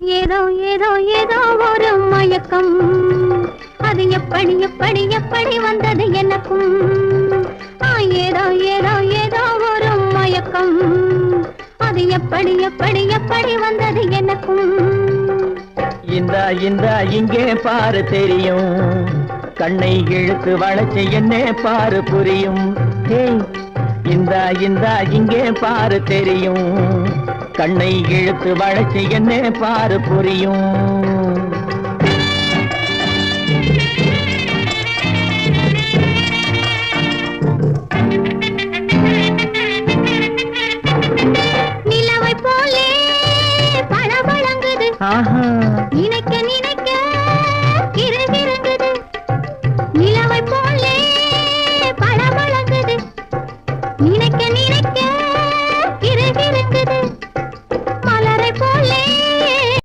ஏதோ ஏதோ ஏதோ ஒரு மயக்கம். அது எப்படி எப்படி எப்படி வந்தது எனக்கும்? ஏதோ ஏதோ ஏதோ ஒரு மயக்கம். அது எப்படி எப்படி எப்படி வந்தது எனக்கும்? இந்தா இந்தா இங்கே பாரு தெரியும். கண்ணை இழுத்து வளைச்சு என்னே பாரு புரியும். இந்தா இந்தா இங்கே பாரு தெரியும். கண்ணை இழுத்து வளைச்சு என்ன பாரு புரியும். நிலவை போலே ஆஹா. நினைக்க நினைக்க